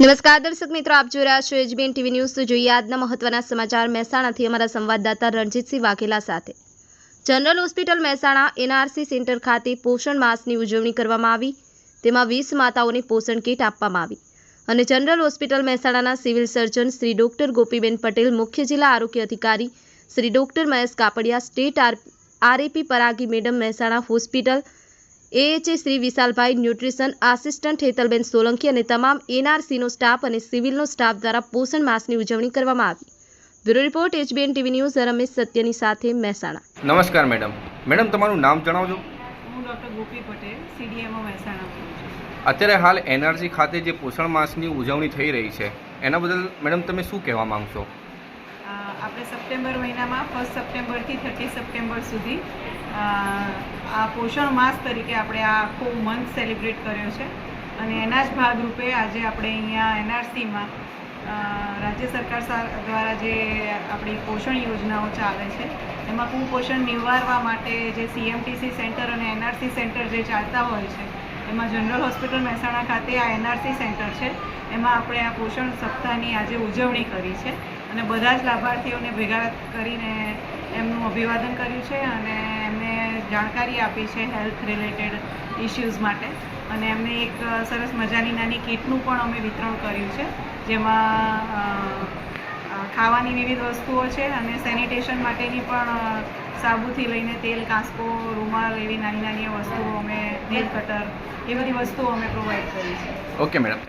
નમસ્કાર દર્શક મિત્રો, આપ જોઈ રહ્યા છો એચબીએન ટીવી ન્યૂઝ. તો જોઈએ આજના મહત્વના સમાચાર મહેસાણાથી અમારા સંવાદદાતા રણજીતસિંહ વાઘેલા સાથે. General hospital Mehsana NRC centre ખાતે પોષણ માસની ઉજવણી કરવામાં આવી. તેમાં વીસ માતાઓને પોષણ કીટ આપવામાં આવી. અને જનરલ હોસ્પિટલ મહેસાણાના civil surgeon Shri doctor Gopiben Patel, મુખ્ય જિલ્લા આરોગ્ય અધિકારી Shri doctor Mahesh Kapadia, state R, RAP Paragi madam Mehsana hospital AHA Shri Vishalbhai nutrition assistant Hetalben Solanki અને તમામ એનઆરસીનો સ્ટાફ અને સિવિલનો સ્ટાફ દ્વારા પોષણ માસની ઉજવણી કરવામાં આવી. Bureau report HBN TV news Ramesh સત્યની સાથે મહેસાણા. નમસ્કાર મેડમ. મેડમ તમારું નામ જણાવજો. હું ડૉક્ટર ગોપી પટેલ સીડીએમઓ મહેસાણા અત્યારે હાલ એનઆરસી ખાતે જે પોષણ માસની ઉજવણી થઈ રહી છે એના બદલ મેડમ તમે શું કહેવા માંગશો? આપણે સપ્ટેમ્બર મહિનામાં ફર્સ્ટ સપ્ટેમ્બરથી થર્ટી સપ્ટેમ્બર સુધી આ પોષણ માસ તરીકે આપણે આ આખો મંથ સેલિબ્રેટ કર્યો છે. અને એના જ ભાગરૂપે આજે આપણે અહીંયા એનઆરસીમાં રાજ્ય સરકાર દ્વારા જે આપણી પોષણ યોજનાઓ ચાલે છે, એમાં કુપોષણ નિવારવા માટે જે સીએમટીસી સેન્ટર અને એનઆરસી સેન્ટર જે ચાલતા હોય છે, એમાં જનરલ હોસ્પિટલ મહેસાણા ખાતે આ એનઆરસી સેન્ટર છે. એમાં આપણે આ પોષણ સપ્તાહની આજે ઉજવણી કરી છે અને બધા જ લાભાર્થીઓને ભેગા કરીને એમનું અભિવાદન કર્યું છે અને જાણકારી આપી છે હેલ્થ રિલેટેડ ઇશ્યુઝ માટે. અને એમને એક સરસ મજાની નાની કીટનું પણ અમે વિતરણ કર્યું છે, જેમાં ખાવાની વિવિધ વસ્તુઓ છે અને સેનિટેશન માટેની પણ સાબુથી લઈને તેલ કાંસકો રૂમાલ એવી નાની નાની વસ્તુઓ અમે નેલ કટર, એ બધી વસ્તુઓ અમે પ્રોવાઈડ કરી છે. Okay madam.